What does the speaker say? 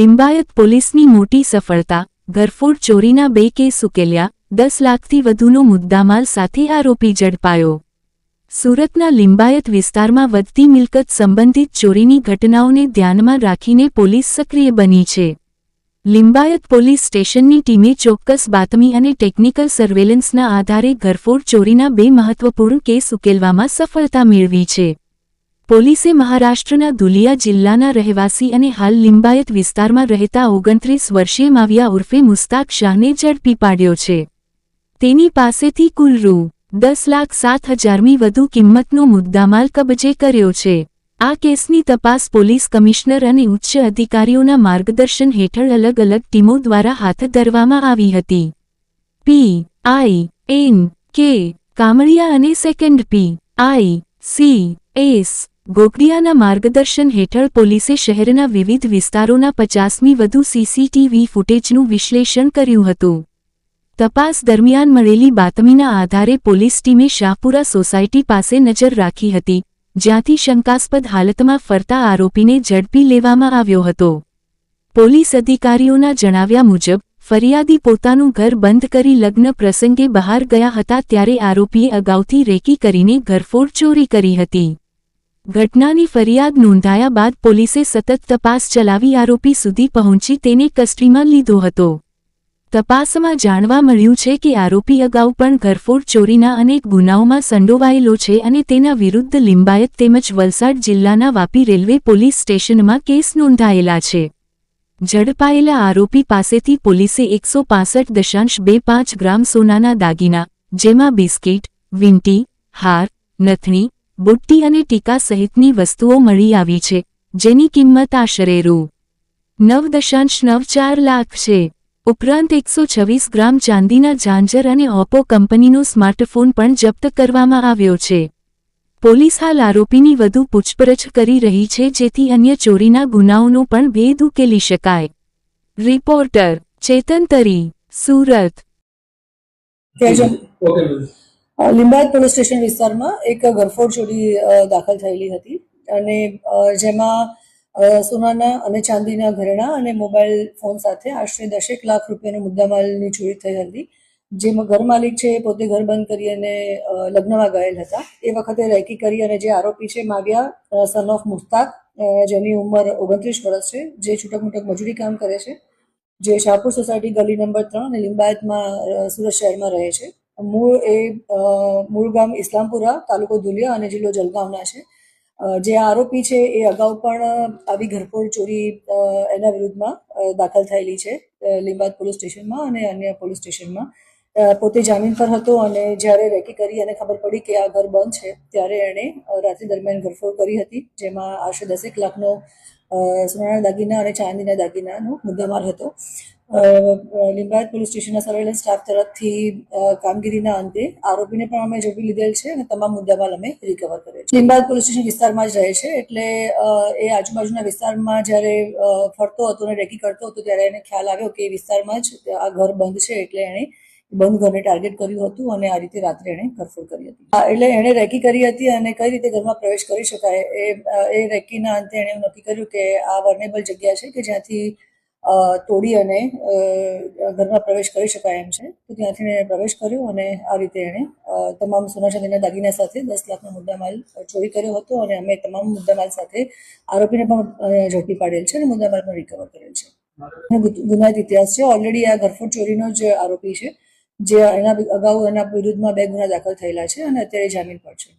લિંબાયત પોલીસની મોટી સફળતા ઘરફોડ ચોરીના બે કેસ ઉકેલ્યા, દસ લાખથી વધુનો મુદ્દામાલ સાથે આરોપી ઝડપાયો. સુરતના લિંબાયત વિસ્તારમાં વધતી મિલકત સંબંધિત ચોરીની ઘટનાઓને ધ્યાનમાં રાખીને પોલીસ સક્રિય બની છે. લિંબાયત પોલીસ સ્ટેશનની ટીમે ચોક્કસ બાતમી અને ટેકનિકલ સર્વેલન્સના આધારે ઘરફોડ ચોરીના બે મહત્વપૂર્ણ કેસ ઉકેલવામાં સફળતા મેળવી છે. પોલીસે મહારાષ્ટ્રના દુલિયા જિલ્લાના રહેવાસી અને હાલ લિંબાયત વિસ્તારમાં રહેતા ઓગણત્રીસ વર્ષીય માવિયા ઉર્ફે મુસ્તાક શાહને ઝડપી પાડ્યો છે. તેની પાસેથી કુલ રૂ. દસ લાખ સાત હજારમી વધુ કિંમતનો મુદ્દામાલ કબજે કર્યો છે. આ કેસની તપાસ પોલીસ કમિશનર અને ઉચ્ચ અધિકારીઓના માર્ગદર્શન હેઠળ અલગ અલગ ટીમો દ્વારા હાથ ધરવામાં આવી હતી. P. I. N. K. Kamaliya અને second P. I. C. S. ગોકડિયાના માર્ગદર્શન હેઠળ પોલીસે શહેરના વિવિધ વિસ્તારોના પચાસમી વધુ સીસીટીવી ફૂટેજનું વિશ્લેષણ કર્યું હતું. તપાસ દરમિયાન મળેલી બાતમીના આધારે પોલીસ ટીમે શાહપુરા સોસાયટી પાસે નજર રાખી હતી, જ્યાંથી શંકાસ્પદ હાલતમાં ફરતા આરોપીને ઝડપી લેવામાં આવ્યો હતો. પોલીસ અધિકારીઓના જણાવ્યા મુજબ, ફરિયાદી પોતાનું ઘર બંધ કરી લગ્ન પ્રસંગે બહાર ગયા હતા ત્યારે આરોપીએ અગાઉથી રેકી કરીને ઘરફોડ ચોરી કરી હતી. ઘટનાની ફરિયાદ નોંધાયા બાદ પોલીસે સતત તપાસ ચલાવી આરોપી સુધી પહોંચી તેને કસ્ટડીમાં લીધો હતો. તપાસમાં જાણવા મળ્યું છે કે આરોપી અગાઉ પણ ઘરફોડ ચોરીના અનેક ગુનાઓમાં સંડોવાયેલો છે અને તેના વિરુદ્ધ લિંબાયત તેમજ વલસાડ જિલ્લાના વાપી રેલવે પોલીસ સ્ટેશનમાં કેસ નોંધાયેલા છે. ઝડપાયેલા આરોપી પાસેથી પોલીસે એકસો દશાંશ બે પાંચ ગ્રામ સોનાના દાગીના, જેમાં બિસ્કિટ, વિંટી, હાર, નથણી બુટ્ટી અને ટીકા સહિતની વસ્તુઓ મળી આવી છે, જેની કિંમત આશરે રૂ. નવ દશાંશ નવ ચાર લાખ છે. ઉપરાંત એકસો છવ્વીસ ગ્રામ ચાંદીના ઝાંઝર અને ઓપ્પો કંપનીનો સ્માર્ટફોન પણ જપ્ત કરવામાં આવ્યો છે. પોલીસ હાલ આરોપીની વધુ પૂછપરછ કરી રહી છે, જેથી અન્ય ચોરીના ગુનાઓનો પણ ભેદ ઉકેલી શકાય. રિપોર્ટર ચેતન તરી, સુરત. લિંબાયત પોલીસ સ્ટેશન વિસ્તારમાં એક ગરફોડ ચોરી દાખલ થયેલી હતી. અને જેમાં સોનાના અને ચાંદીના ઘરેણાં અને મોબાઈલ ફોન સાથે આશરે દસેક લાખ રૂપિયાનો મુદ્દામાલની ચોરી થઈ હતી. જેમાં ઘર માલિક છે એ પોતે ઘર બંધ કરી અને લગ્નમાં ગયેલ હતા. એ વખતે રેકી કરી અને જે આરોપી છે માવ્યા સન ઓફ મુસ્તાક જેની ઉંમર ઓગણત્રીસ વર્ષ છે, જે છૂટક મૂટક મજૂરી કામ કરે છે, જે શાહપુર સોસાયટી ગલી નંબર ત્રણ અને લિંબાયતમાં સુરત શહેરમાં રહે છે. મૂળ એ મૂળ ગામ ઇસ્લામપુરા, તાલુકો ધુલિયા અને જિલ્લો જલગાંવના છે. જે આરોપી છે એ અગાઉ પણ આવી ઘરફોડ ચોરી એના વિરુદ્ધમાં દાખલ થયેલી છે લીંબાદ પોલીસ સ્ટેશનમાં અને અન્ય પોલીસ સ્ટેશનમાં. પોતે જામીન પર હતો અને જ્યારે રેકી કરી અને ખબર પડી કે આ ઘર બંધ છે, ત્યારે એણે રાત્રિ દરમિયાન ઘરફોડ કરી હતી, જેમાં આશરે દસેક લાખનો સોનાના દાગીના અને ચાંદીના દાગીનાનો મુદ્દામાર હતો. લિંબાયત પોલીસ સ્ટેશનના સર્વેલન્સ સ્ટાફ તરફથી કામગીરીના અંતે આરોપીને પણ અમે ઝડપી લીધેલ છે અને તમામ મુદ્દામાલ અમે રિકવર કર્યો છે. લિંબાયત પોલીસ સ્ટેશન વિસ્તારમાં જ રહે છે એટલે એ આજુબાજુના વિસ્તારમાં જ્યારે ફરતો હતો અને રેકી કરતો હતો ત્યારે એને ખ્યાલ આવ્યો કે એ વિસ્તારમાં જ આ ઘર બંધ છે એટલે એણે બંધ ઘરને ટાર્ગેટ કર્યું હતું અને આ રીતે રાત્રે એણે ઘરફોડ કરી હતી. એટલે એણે રેકી કરી હતી અને કઈ રીતે ઘરમાં પ્રવેશ કરી શકાય એ એ રેકીના અંતે એણે નક્કી કર્યું કે આ વર્નેબલ જગ્યા છે કે જ્યાંથી તોડી અને ઘરમાં પ્રવેશ કરી શકાય એમ છે. તો ત્યાંથી એણે પ્રવેશ કર્યો અને આ રીતે એણે તમામ સોના ચાંદીના દાગીના સાથે દસ લાખનો મુદ્દામાલ ચોરી કર્યો હતો અને અમે તમામ મુદ્દામાલ સાથે આરોપીને પણ ઝડપી પાડેલ છે અને મુદ્દામાલ પણ રિકવર કરેલ છે. ગુનાહિત ઇતિહાસ છે. ઓલરેડી આ ઘરફોડ ચોરીનો જ આરોપી છે, જે એના અગાઉ એના વિરુદ્ધમાં બે ગુના દાખલ થયેલા છે અને અત્યારે જામીન પર છે.